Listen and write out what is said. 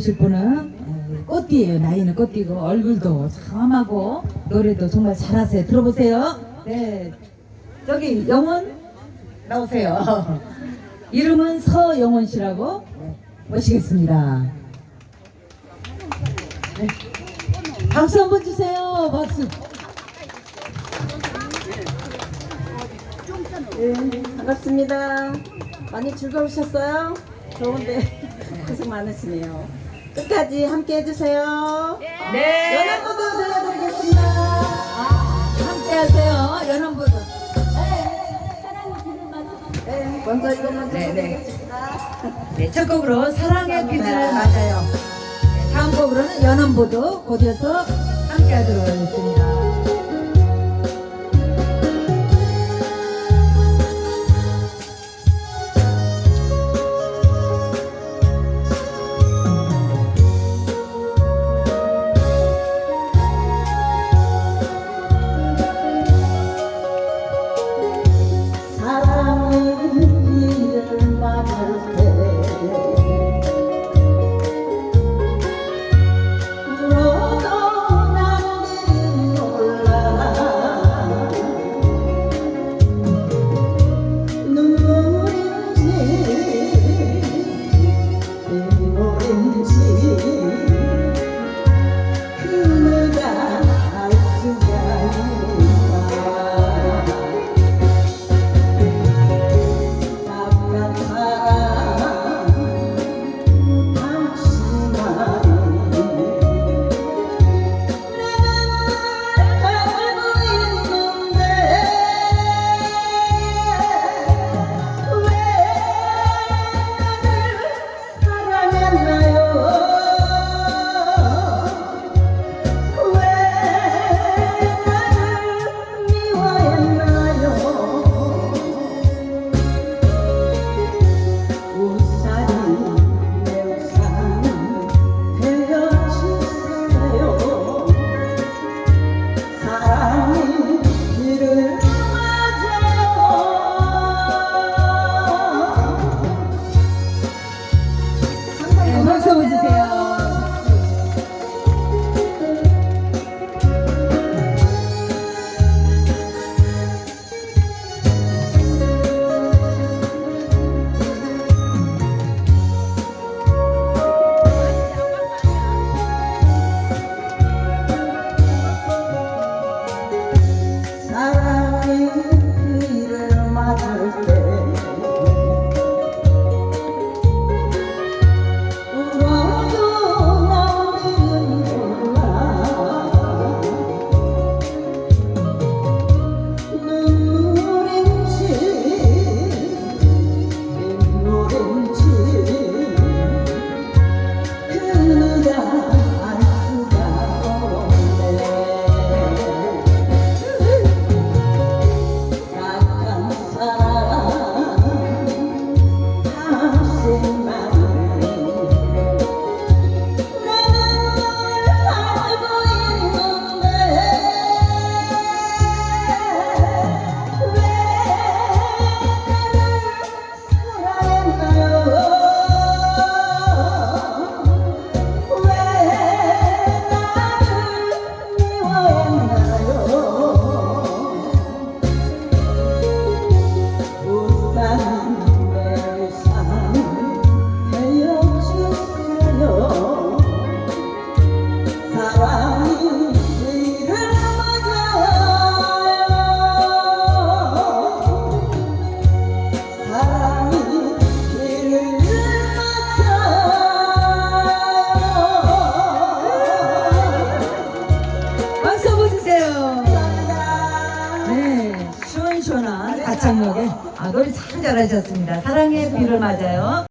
보실 분은 에, 꽃띠예요. 나이는 꽃띠고 얼굴도 참하고 노래도 정말 잘하세요. 들어보세요. 네, 저기 영원 나오세요. 이름은 서영원 씨라고 네, 모시겠습니다. 네. 박수 한번 주세요. 박수. 네, 반갑습니다. 많이 즐거우셨어요? 더운데 고생 많으시네요. 끝까지 함께 해주세요. 네. 연합부도 들려드리겠습니다. 함께 하세요. 연원부도. 네, 먼저 이거 먼저 네, 네. 드리겠습니다. 네, 첫 곡으로 사랑의 빛을 맞아요. 네, 다음 곡으로는 연원보도 곧이어서 함께 하도록 하겠습니다. 박수 한번 주세요. 감사합니다 네, 시원시원한 가창력에 아, 노래 참 잘하셨습니다. 사랑의 비를 맞아요.